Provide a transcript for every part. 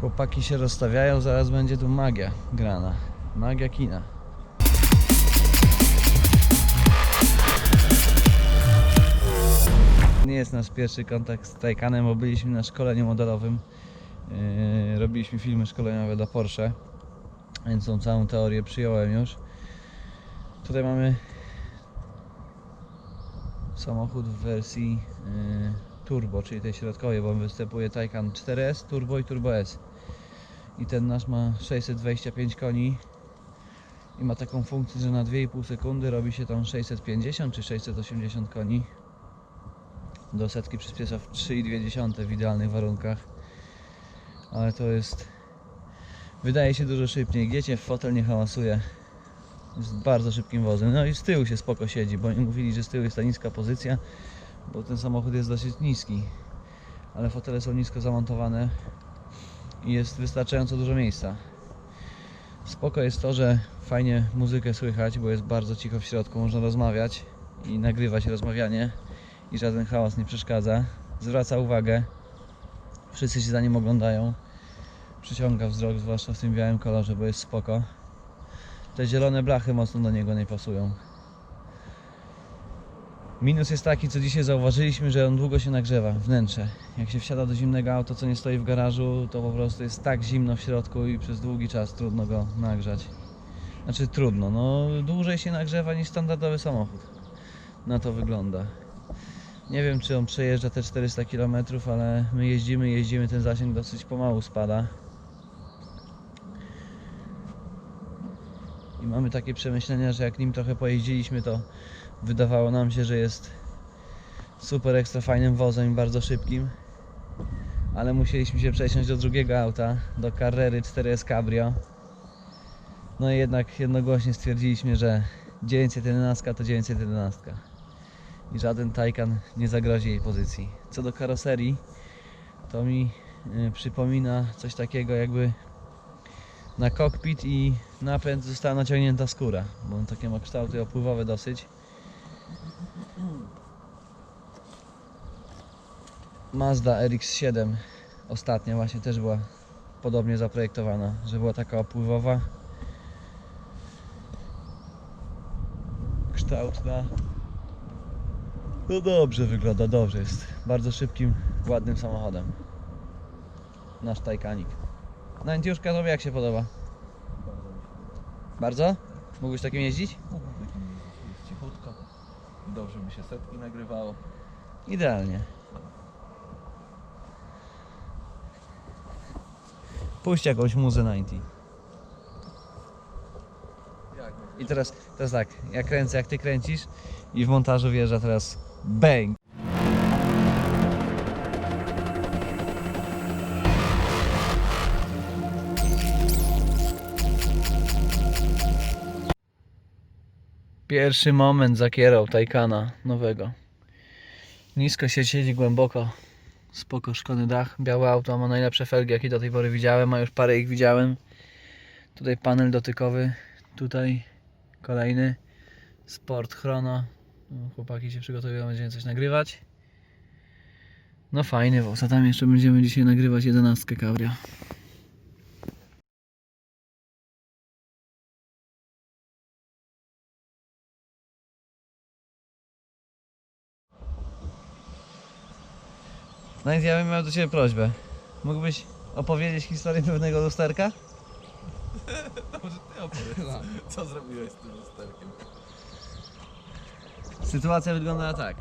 Chłopaki się rozstawiają, zaraz będzie tu magia grana. Magia kina. Nie jest nasz pierwszy kontakt z Taycanem, bo byliśmy na szkoleniu modelowym. Yy, robiliśmy filmy szkoleniowe dla Porsche, więc tą całą teorię przyjąłem już. Tutaj mamy samochód w wersji yy, turbo, czyli tej środkowej, bo występuje Taycan 4S, turbo i turbo S. I ten nasz ma 625 koni i ma taką funkcję, że na 2,5 sekundy robi się tam 650 czy 680 koni. Do setki przyspiesza w 3,2 w idealnych warunkach. Ale to jest wydaje się dużo szybciej. Giecie w fotel nie hałasuje. Jest bardzo szybkim wozem. No i z tyłu się spoko siedzi, bo oni mówili, że z tyłu jest ta niska pozycja, bo ten samochód jest dosyć niski. Ale fotele są nisko zamontowane jest wystarczająco dużo miejsca. Spoko jest to, że fajnie muzykę słychać, bo jest bardzo cicho w środku, można rozmawiać i nagrywać rozmawianie i żaden hałas nie przeszkadza. Zwraca uwagę, wszyscy się za nim oglądają. Przyciąga wzrok, zwłaszcza w tym białym kolorze, bo jest spoko. Te zielone blachy mocno do niego nie pasują. Minus jest taki, co dzisiaj zauważyliśmy, że on długo się nagrzewa, wnętrze. Jak się wsiada do zimnego auto, co nie stoi w garażu, to po prostu jest tak zimno w środku i przez długi czas trudno go nagrzać. Znaczy trudno, no dłużej się nagrzewa niż standardowy samochód. Na to wygląda. Nie wiem, czy on przejeżdża te 400 km, ale my jeździmy, jeździmy, ten zasięg dosyć pomału spada. I mamy takie przemyślenia, że jak nim trochę pojeździliśmy, to wydawało nam się, że jest super ekstra fajnym wozem i bardzo szybkim. Ale musieliśmy się przesiąść do drugiego auta, do Carrery 4S Cabrio. No i jednak jednogłośnie stwierdziliśmy, że 911 to 911 i żaden Taycan nie zagrozi jej pozycji. Co do karoserii, to mi y, przypomina coś takiego jakby na kokpit i napęd została naciągnięta skóra, bo on takie ma kształty opływowe dosyć. Mazda RX-7 ostatnia właśnie też była podobnie zaprojektowana, że była taka opływowa. Kształtna. No dobrze wygląda, dobrze jest. Bardzo szybkim, ładnym samochodem. Nasz Taycanik. No Entiuszka, tobie jak się podoba? Bardzo? Mógłbyś takim jeździć? Mógłbym takim jeździć. Jest cichutko. Dobrze by się setki nagrywało. Idealnie. Puść jakąś muzę 90. Jak I teraz, teraz tak, ja kręcę jak ty kręcisz i w montażu wjeżdża teraz bang. Pierwszy moment zakierał Taycana nowego. Nisko się siedzi głęboko. Spoko, szklany dach. Białe auto ma najlepsze felgi jakie do tej pory widziałem, a już parę ich widziałem. Tutaj panel dotykowy. Tutaj kolejny. Sport Chrono. No, Chłopaki się przygotowują, będziemy coś nagrywać. No fajny wąs, a tam jeszcze będziemy dzisiaj nagrywać 11 Cabrio. No i ja bym miał do Ciebie prośbę. Mógłbyś opowiedzieć historię pewnego lusterka? Może ty opowiedz, co zrobiłeś z tym lusterkiem? Sytuacja wyglądała tak,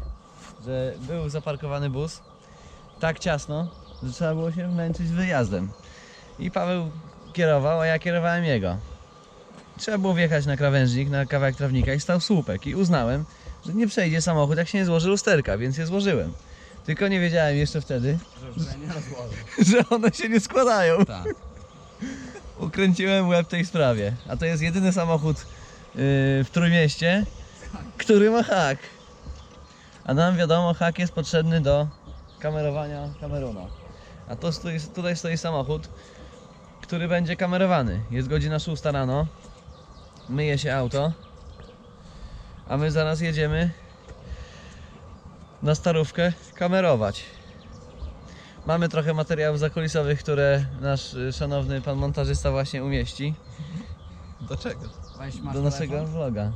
że był zaparkowany bus tak ciasno, że trzeba było się męczyć z wyjazdem. I Paweł kierował, a ja kierowałem jego. Trzeba było wjechać na krawężnik, na kawałek trawnika i stał słupek. I uznałem, że nie przejdzie samochód, jak się nie złoży lusterka, więc je złożyłem. Tylko nie wiedziałem jeszcze wtedy, Że nie rozłożę. że one się nie składają. Tak. Ukręciłem łeb tej sprawie. A to jest jedyny samochód yy, w Trójmieście, który ma hak. A nam wiadomo, hak jest potrzebny do kamerowania kameruna. A to stoi, tutaj stoi samochód, który będzie kamerowany. Jest godzina 6 rano, myje się auto, a my zaraz jedziemy na starówkę kamerować. Mamy trochę materiałów zakulisowych, które nasz y, szanowny pan montażysta właśnie umieści Do czego? Weź masz do naszego telefon? vloga.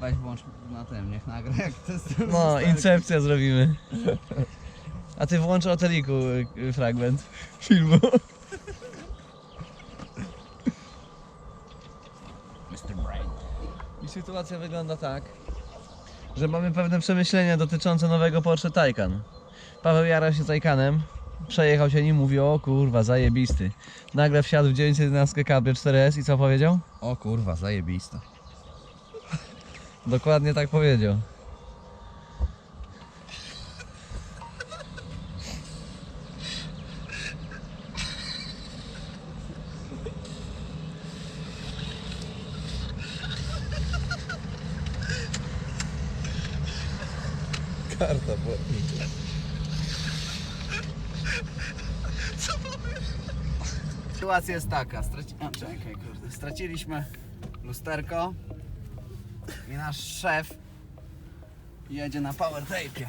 Weź włącz na tym, niech nagra jak to jest. No, incepcja zrobimy. A ty włącz o teliku y, y, fragment filmu. Mr. Brain. I sytuacja wygląda tak, że mamy pewne przemyślenia dotyczące nowego Porsche Taycan. Paweł jara się Taycanem, przejechał się nim, mówi o kurwa, zajebisty. Nagle wsiadł w 911 Cabrio 4S i co powiedział? O kurwa, zajebista. Dokładnie tak powiedział. Sytuacja jest taka, straci... A, czekaj, kurde. straciliśmy lusterko i nasz szef jedzie na power tape'ie.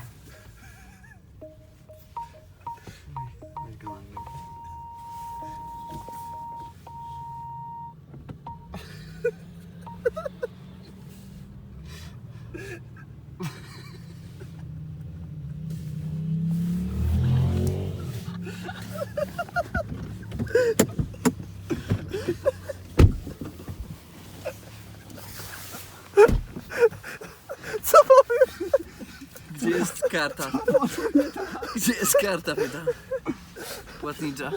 Karta? Gdzie jest karta, pyta? Płatnicza.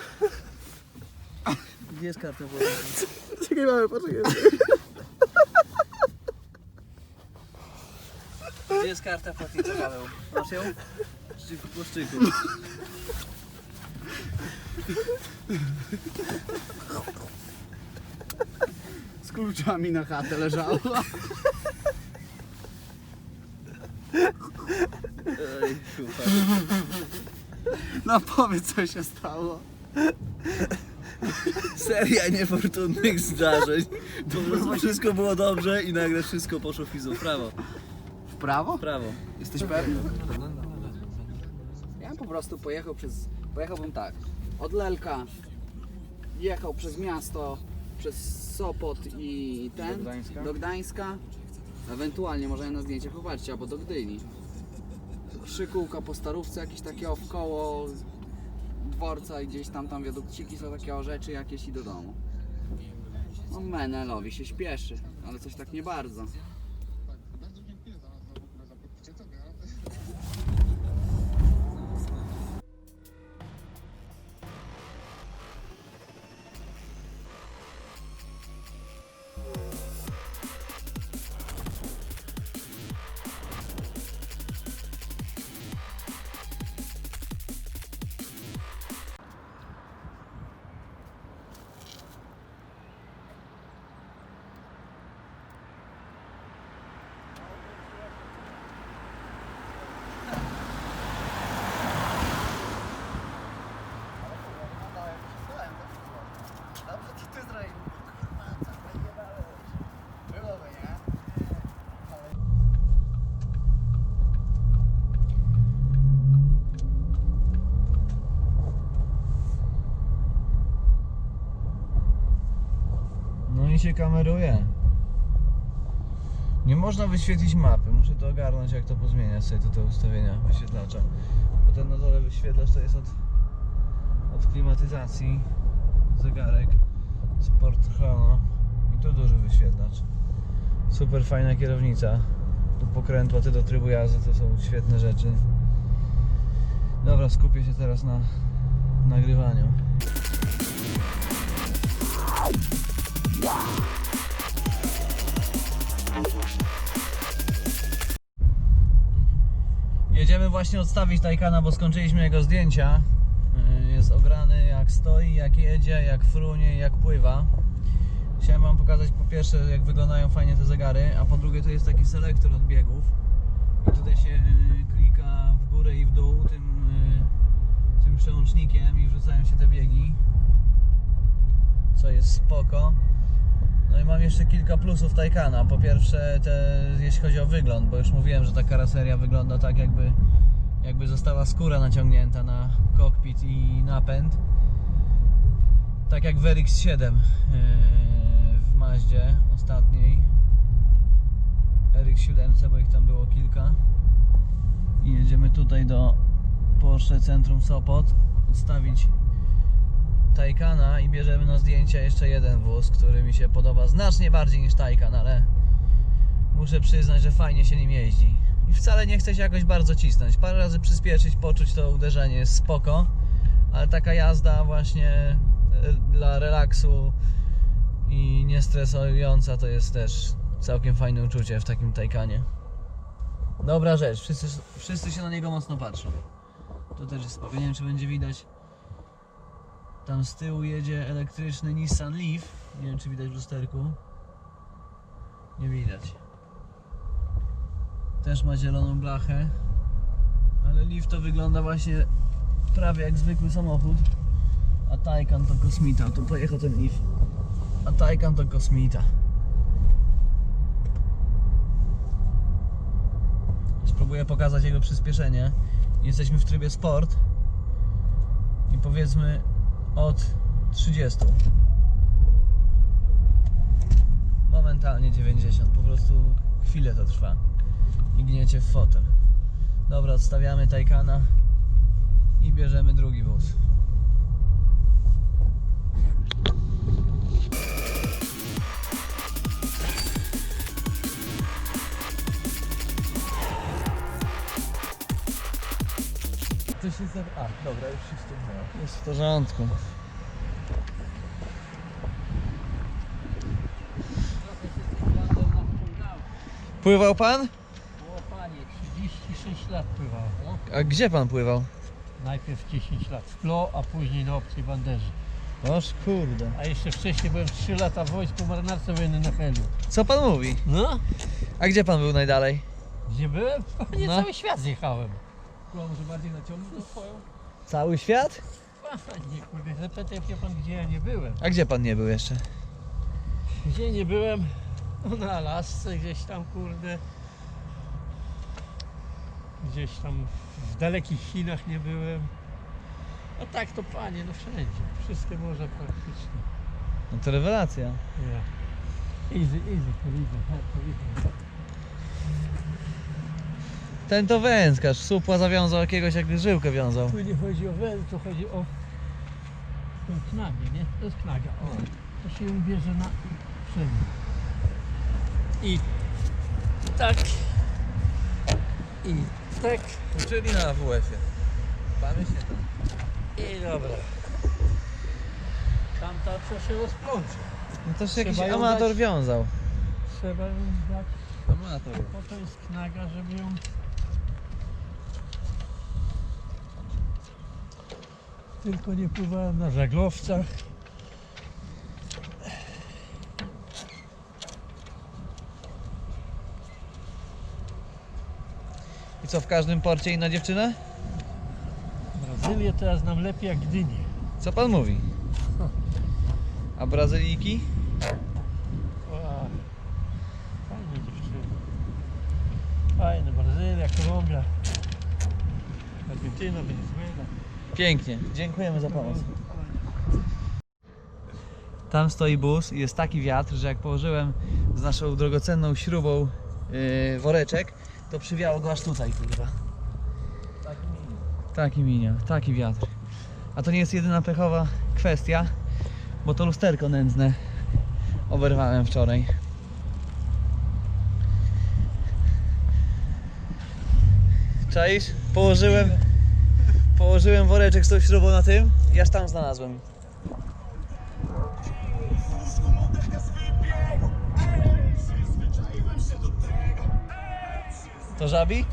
Gdzie jest karta płatnicza? Czekaj, mamy, poczekaj. Gdzie jest karta płatnicza, Paweł? Masz ją? Czy w płaszczyku? Z kluczami na chatę leżała. Ej, kurwa. No powiedz co się stało. Seria niefortunnych zdarzeń. Po prostu wszystko było dobrze i nagle wszystko poszło w fizu. Prawo, W prawo? prawo. Jesteś pewny? Ja bym po prostu pojechał przez. Pojechałbym tak. Od Lelka jechał przez miasto, przez Sopot i ten. Do Gdańska? Do Gdańska. Ewentualnie może na zdjęciach popatrzcie, albo do Gdyni. Trzy kółka po starówce, jakieś takie w koło dworca i gdzieś tam tam wiadukciki są takie o rzeczy jakieś i do domu. No Menelowi się śpieszy, ale coś tak nie bardzo. I się kameruje. Nie można wyświetlić mapy. Muszę to ogarnąć, jak to pozmieniać sobie tu te ustawienia wyświetlacza. Bo ten na dole wyświetlacz to jest od, od klimatyzacji. Zegarek. Sport Chrono. I tu duży wyświetlacz. Super fajna kierownica. Tu pokrętła, ty do trybu jazdy, to są świetne rzeczy. Dobra, skupię się teraz na nagrywaniu. Jedziemy właśnie odstawić Taycana, bo skończyliśmy jego zdjęcia. Yy, Jest ograny jak stoi, jak jedzie, jak frunie, jak pływa. Chciałem wam pokazać po pierwsze jak wyglądają fajnie te zegary, a po drugie to jest taki selektor od biegów. I tutaj się yy, klika w górę i w dół tym, yy, tym przełącznikiem i wrzucają się te biegi. Co jest spoko. No i mam jeszcze kilka plusów Taycana. Po pierwsze, te, jeśli chodzi o wygląd, bo już mówiłem, że ta karoseria wygląda tak jakby, jakby została skóra naciągnięta na kokpit i napęd. Tak jak w RX-7 yy, w Maździe ostatniej. RX-7, bo ich tam było kilka. I jedziemy tutaj do Porsche Centrum Sopot odstawić Taycana i bierzemy na zdjęcia jeszcze jeden wóz, który mi się podoba znacznie bardziej niż Taycan, ale muszę przyznać, że fajnie się nim jeździ. I wcale nie chce się jakoś bardzo cisnąć. Parę razy przyspieszyć, poczuć to uderzenie spoko, ale taka jazda właśnie e, dla relaksu i niestresująca to jest też całkiem fajne uczucie w takim Taycanie. Dobra rzecz, wszyscy, wszyscy się na niego mocno patrzą. To też jest spoko. Nie wiem czy będzie widać. Tam z tyłu jedzie elektryczny Nissan Leaf. Nie wiem czy widać w lusterku. Nie widać. Też ma zieloną blachę. Ale Leaf to wygląda właśnie prawie jak zwykły samochód. A Taycan to kosmita. Tu pojechał ten Leaf. A Taycan to kosmita. Spróbuję pokazać jego przyspieszenie. Jesteśmy w trybie sport. I powiedzmy od 30. Momentalnie 90. Po prostu chwilę to trwa. I gniecie w fotel. Dobra, odstawiamy Taycana i bierzemy drugi wóz. To się za... A, dobra, już się ściągnęło. Jest w porządku. Pływał pan? O panie, 36 lat pływało. A gdzie pan pływał? Najpierw 10 lat w Klo, a później na obcej banderze. Oż kurde. A jeszcze wcześniej byłem 3 lata w wojsku marynarce wojennej na Helu. Co pan mówi? No, A gdzie pan był najdalej? gdzie byłem? Nie No. cały świat zjechałem. Była może bardziej naciągnął swoją? Cały świat? Panie, kurde, zapytaj mnie pan, gdzie ja nie byłem. A gdzie pan nie był jeszcze? Gdzie nie byłem? No na Alasce, gdzieś tam, kurde. Gdzieś tam w dalekich Chinach nie byłem. A tak to panie, no wszędzie. Wszystkie morza praktycznie. No to rewelacja. Ja. Easy, easy, to widzę, to widzę. Ten to wędkarz, supła zawiązał jakiegoś jak żyłkę wiązał. Tu nie chodzi o węż, tu chodzi o tą knagę, nie? To jest knaga, o. To się ją bierze na przemię. I tak. I tak. Uczyli na WF-ie. Pamięć tam. I dobra. Tamta co się rozplącze. No to się jakiś Trzeba ją amator dać. wiązał. Trzeba ją zdać. Amator. Po to jest knaga, żeby ją... Tylko nie pływałem na żaglowcach. I co, w każdym porcie inna dziewczyna? Brazylię to ja znam lepiej jak Gdynię. Co pan mówi? A Brazylijki? Fajne dziewczyny. Fajne, Brazylia, Kolumbia, Argentyna, Wenezuela. Pięknie. Dziękujemy za pomoc. Tam stoi bus i jest taki wiatr, że jak położyłem z naszą drogocenną śrubą yy, woreczek, to przywiało go aż tutaj, kurwa. Taki minia, taki wiatr. A to nie jest jedyna pechowa kwestia, bo to lusterko nędzne oberwałem wczoraj. Czaisz? Położyłem, położyłem woreczek z tą śrubą na tym i aż tam znalazłem. To żabi?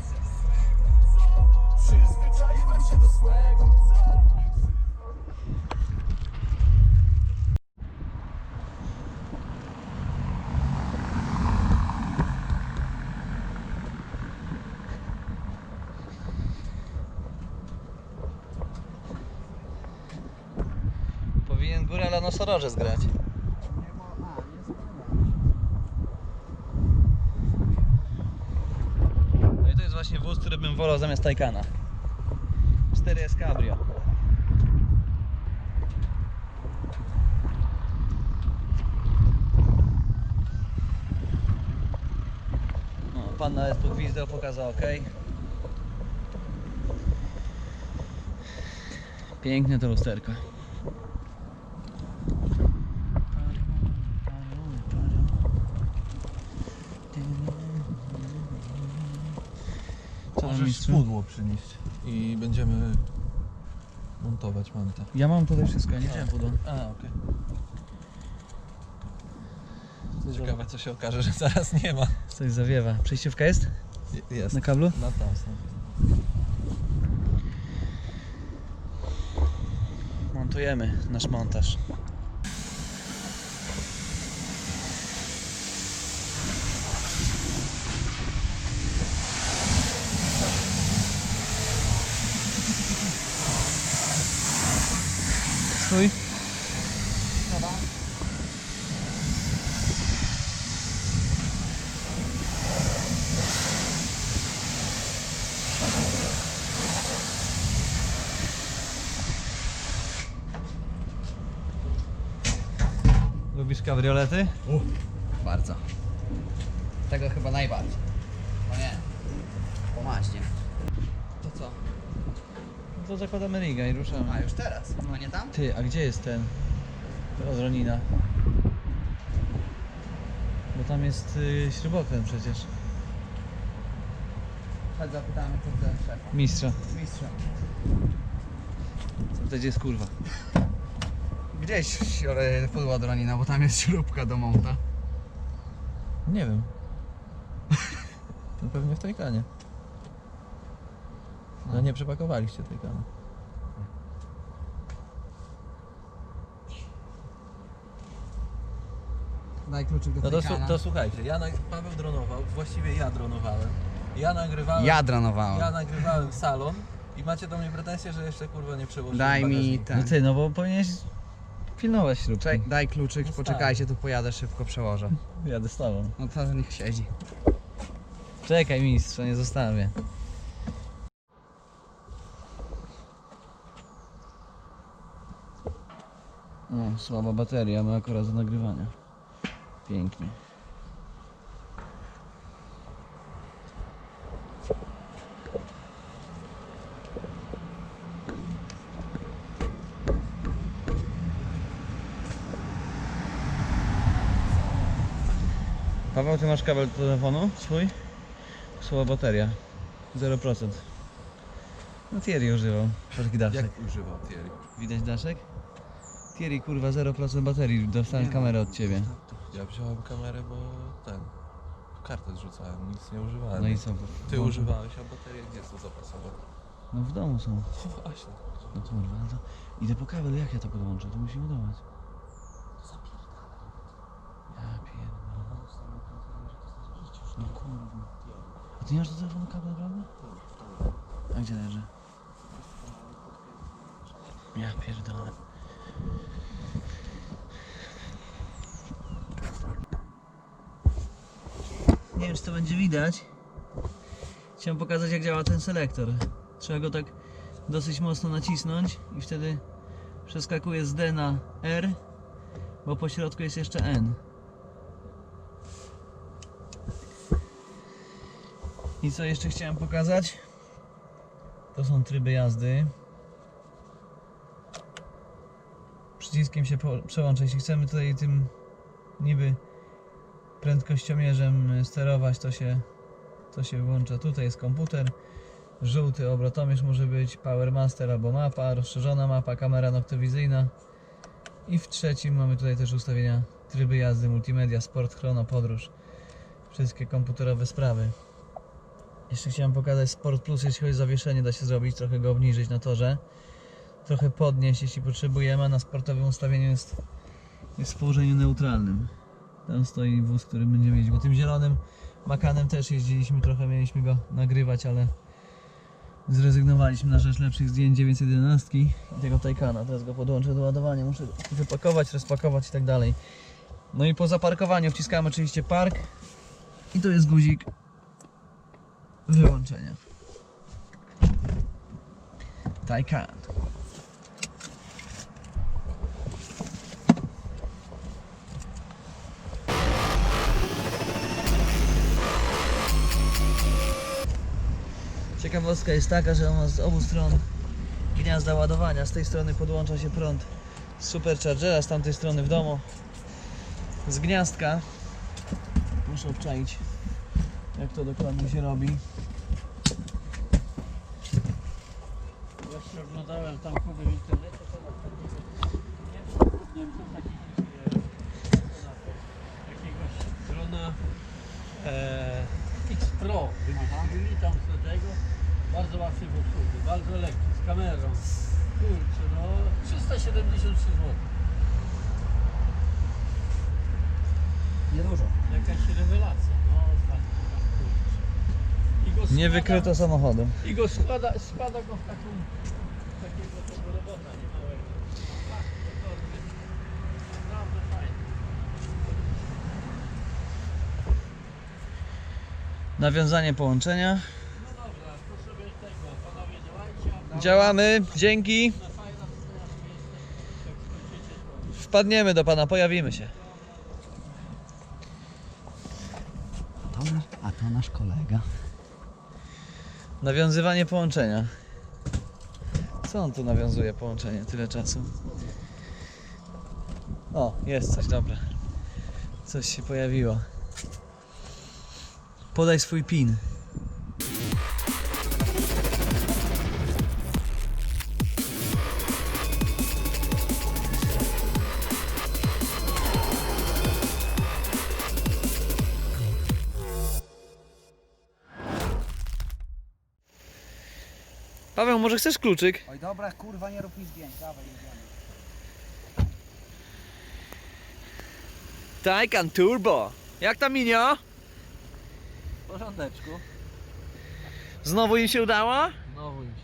Nosorożec grać. No i to jest właśnie wóz, który bym wolał zamiast Taycana. 4S Cabrio. No, pan nawet pokazał ok. Piękne to lusterko. Co tam Możesz spudło przynieść i będziemy montować mantę. Ja mam tutaj wszystko, ja nie wziąłem pudła. A, okej. Ciekawe co się okaże, że zaraz nie ma. Coś zawiewa. Przejściówka jest? Jest. Na kablu? Na tam są. Montujemy nasz montaż. Stój. Lubisz kabriolety? Bardzo. Tego chyba najbardziej. O nie. Po maźnie. To co? No to zakładamy riga i ruszamy. A już teraz? A nie tam? Ty, a gdzie jest ten? Od Ronina. Bo tam jest y, śrubokręt przecież. Chodź zapytamy co ten szefa. Mistrza. Mistrza. Co to jest kurwa? Gdzieś ale pudła do ranina, bo tam jest śrubka do monta. Nie wiem. To pewnie w Taycanie. No nie przepakowaliście Taycana. Daj kluczyk do No to, su- Taycana. to słuchajcie, ja nag- Paweł dronował, właściwie ja dronowałem. Ja nagrywałem, Ja dranowałem. ja nagrywałem salon i macie do mnie pretensje, że jeszcze kurwa nie przełożyłem Daj mi bagażnika. ten. No ty, no bo powinieneś pilnować śrubki. Czekaj, daj kluczyk, No poczekajcie, tu pojadę szybko przełożę. Jadę z tobą. No to niech siedzi. Czekaj mistrza, nie zostawię. O, słaba bateria, my akurat do nagrywania. Pięknie. Paweł, ty masz kabel do telefonu swój? Słaba bateria. 0%. No Thierry używał. Taki daszek. Jak używał Thierry? Widać daszek? Thierry kurwa 0% baterii. Dostałem no. kamerę od ciebie. Ja wziąłem kamerę, bo ten... Kartę zrzucałem, nic nie używałem. No i co? Ty używałeś, a baterie gdzie są zapasowe? No w domu są. O, właśnie. No kurwa, no to idę po kabel, jak ja to podłączę? To musi ładować. Ja pierdolę. No kurwa. A ty nie masz do telefonu kabel naprawdę? A gdzie leży? Ja pierdolę. Nie wiem czy to będzie widać. Chciałem pokazać jak działa ten selektor. Trzeba go tak dosyć mocno nacisnąć i wtedy przeskakuje z D na R, bo po środku jest jeszcze N. I co jeszcze chciałem pokazać? To są tryby jazdy. Przyciskiem się przełącza. Jeśli chcemy tutaj tym niby prędkościomierzem sterować, to się, to się włącza. Tutaj jest komputer. Żółty obrotomierz może być, Powermaster albo mapa, rozszerzona mapa, kamera noktowizyjna. I w trzecim mamy tutaj też ustawienia tryby jazdy, multimedia, sport, chrono, podróż. Wszystkie komputerowe sprawy. Jeszcze chciałem pokazać Sport Plus, jeśli chodzi o zawieszenie, da się zrobić, trochę go obniżyć na torze. Trochę podnieść, jeśli potrzebujemy, a na sportowym ustawieniu jest, jest w położeniu neutralnym. Tam stoi wóz, który będziemy jeździć, bo tym zielonym Makanem też jeździliśmy, trochę mieliśmy go nagrywać, ale zrezygnowaliśmy na rzecz lepszych zdjęć 911 i tego Taycana. Teraz go podłączę do ładowania, muszę wypakować, rozpakować i tak dalej. No i po zaparkowaniu wciskamy oczywiście park i tu jest guzik wyłączenia. Taycan. Ciekawostka jest taka, że on ma z obu stron gniazda ładowania. Z tej strony podłącza się prąd z superchargera, z tamtej strony w domu z gniazdka. Muszę obczaić jak to dokładnie się robi. Właśnie oglądałem tam w internecie, to na takiego Niemców takich e, jakiegoś drona e, X Pro wymyślili tam z tego. Bardzo łatwy w obsłudze, bardzo lekki, z kamerą. Kurczę, no 373 zł. Niedużo. Jakaś rewelacja, no ostatnio. kurczę. I go Nie wykryto samochodu. I go składa, składa go w taką takiego tego robota niemałego. Naprawdę fajnie. Nawiązanie połączenia. No dobra, to sobie tego, panowie działajcie. a Działamy, dzięki. Fajna. Jak skończycie to. Wpadniemy do pana, pojawimy się. A to, nasz, a to nasz kolega. Nawiązywanie połączenia. Co on tu nawiązuje połączenie tyle czasu? O, jest coś, dobra. Coś się pojawiło. Podaj swój PIN. Może chcesz kluczyk? Oj dobra, kurwa, nie rób mi zdjęć, dawaj, jedziemy. Taycan Turbo. Jak tam minio? W porządeczku. Znowu im się udało? Znowu im się